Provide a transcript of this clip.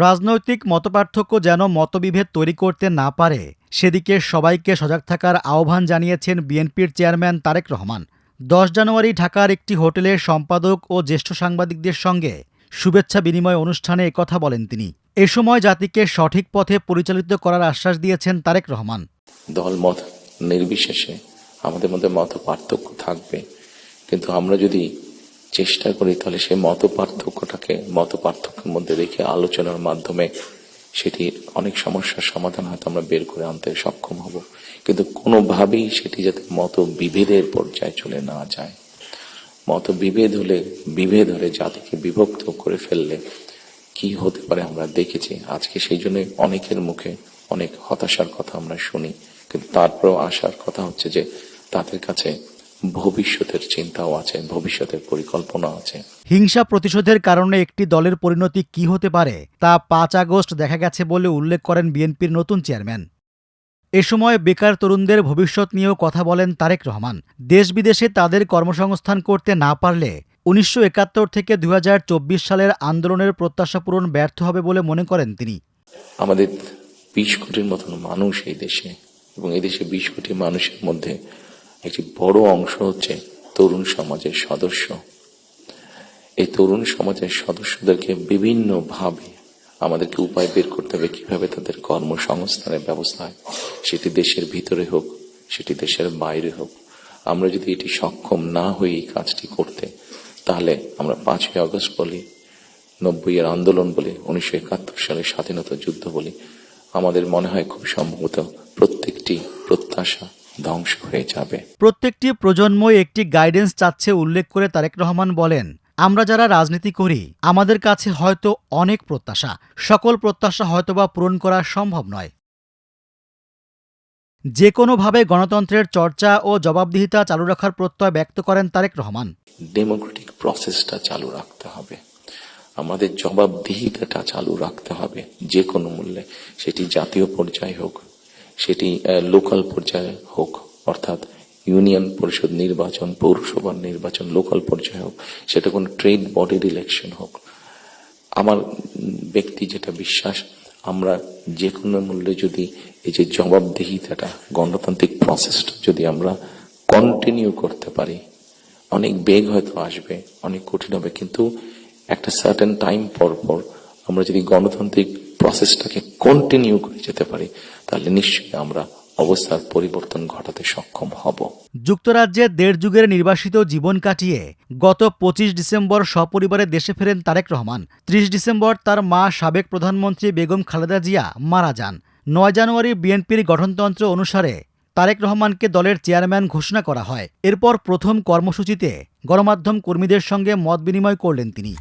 রাজনৈতিক মতপার্থক্য যেন মতবিভেদ তৈরি করতে না পারে, সেদিকে সবাইকে সজাগ থাকার আহ্বান জানিয়েছেন বিএনপির চেয়ারম্যান তারেক রহমান। দশ জানুয়ারি ঢাকার একটি হোটেলের সম্পাদক ও জ্যেষ্ঠ সাংবাদিকদের সঙ্গে শুভেচ্ছা বিনিময় অনুষ্ঠানে একথা বলেন তিনি। এ সময় জাতিকে সঠিক পথে পরিচালিত করার আশ্বাস দিয়েছেন তারেক রহমান। দল মত নির্বিশেষে আমাদের মধ্যে মত পার্থক্য থাকবে। কিন্তু আমরা যদি চেষ্টা করি তাহলে সেই মত পার্থক্যটাকে মত পার্থক্যের মধ্যে রেখে আলোচনার মাধ্যমে সেটি অনেক সমস্যার সমাধান হয়তো আমরা বের করে আনতে সক্ষম হব। কিন্তু কোনোভাবেই সেটি যাতে মত বিভেদের পর্যায়ে চলে না যায়। মত বিভেদ হলে বিভেদ হলে জাতিকে বিভক্ত করে ফেললে কি হতে পারে আমরা দেখেছি। আজকে সেই জন্য অনেকের মুখে অনেক হতাশার কথা আমরা শুনি। কিন্তু তারপরেও আসার কথা হচ্ছে যে তাদের কাছে ভবিষ্যতের চিন্তাও আছে ভবিষ্যতের পরিকল্পনা আছে। হিংসা প্রতিশোধের কারণে একটি দলের পরিণতি কি হতে পারে তা পাঁচ আগস্ট দেখা গেছে বলে উল্লেখ করেন বিএনপির নতুন চেয়ারম্যান। এ সময় বেকার তরুণদের ভবিষ্যৎ নিয়েও কথা বলেন তারেক রহমান। দেশ বিদেশে তাদের কর্মসংস্থান করতে না পারলে উনিশশো একাত্তর থেকে দু হাজার চব্বিশ সালের আন্দোলনের প্রত্যাশা পূরণ ব্যর্থ হবে বলে মনে করেন তিনি। আমাদের বিশ কোটির মতন মানুষ এই দেশে এবং এই দেশে বিশ কোটি মানুষের মধ্যে একটি বড় অংশ হচ্ছে তরুণ সমাজের সদস্য। এই তরুণ সমাজের সদস্যদেরকে বিভিন্নভাবে আমাদেরকে উপায় বের করতে হবে কীভাবে তাদের কর্মসংস্থানের ব্যবস্থা হয়। সেটি দেশের ভিতরে হোক, সেটি দেশের বাইরে হোক। আমরা যদি এটি সক্ষম না হই এই কাজটি করতে, তাহলে আমরা পাঁচই আগস্ট বলি, নব্বই এর আন্দোলন বলি, উনিশশো একাত্তর সালের স্বাধীনতা যুদ্ধ বলি, আমাদের মনে হয় খুব সম্ভবত প্রত্যেকটি প্রত্যাশা ধ্বংস হয়ে যাবে। প্রত্যেকটি প্রজন্মই একটি গাইডেন্স চাচ্ছে উল্লেখ করে তারেক রহমান বলেন আমরা যারা রাজনীতি করি আমাদের কাছে হয়তো অনেক প্রত্যাশা। সকল প্রত্যাশা হয়তোবা পূরণ করা সম্ভব নয়। যে কোনোভাবে গণতন্ত্রের চর্চা ও জবাবদিহিতা চালু রাখার প্রত্যয় ব্যক্ত করেন তারেক রহমান। ডেমোক্রেটিক প্রসেসটা চালু রাখতে হবে। আমাদের জবাবদিহিতাটা চালু রাখতে হবে যে কোনো মূল্যে সেটি জাতীয় পর্যায়ে হোক। সেটি লোকাল পর্যায়ে হোক, অর্থাৎ ইউনিয়ন পরিষদ নির্বাচন, পৌরসভার নির্বাচন লোকাল পর্যায়ে হোক, সেটা কোনো ট্রেড বডির ইলেকশন হোক। আমার ব্যক্তি যেটা বিশ্বাস, আমরা যে কোনো মূল্যে যদি এই যে জবাবদিহিতাটা, গণতান্ত্রিক প্রসেসটা যদি আমরা কন্টিনিউ করতে পারি, অনেক বেগ হয়তো আসবে, অনেক কঠিন হবে, কিন্তু একটা সার্টেন টাইম পর পর আমরা যদি গণতান্ত্রিক প্রসেসটাকে কন্টিনিউ করে যেতে পারি, তাহলে নিশ্চয়ই আমরা অবস্থার পরিবর্তন ঘটাতে সক্ষম হব। যুক্তরাজ্যে দেড় যুগের নির্বাসিত জীবন কাটিয়ে গত পঁচিশ ডিসেম্বর সপরিবারে দেশে ফেরেন তারেক রহমান। ত্রিশ ডিসেম্বর তার মা সাবেক প্রধানমন্ত্রী বেগম খালেদা জিয়া মারা যান। নয় জানুয়ারি বিএনপির গঠনতন্ত্র অনুসারে তারেক রহমানকে দলের চেয়ারম্যান ঘোষণা করা হয়। এরপর প্রথম কর্মসূচিতে গণমাধ্যম কর্মীদের সঙ্গে মত বিনিময় করলেন তিনি।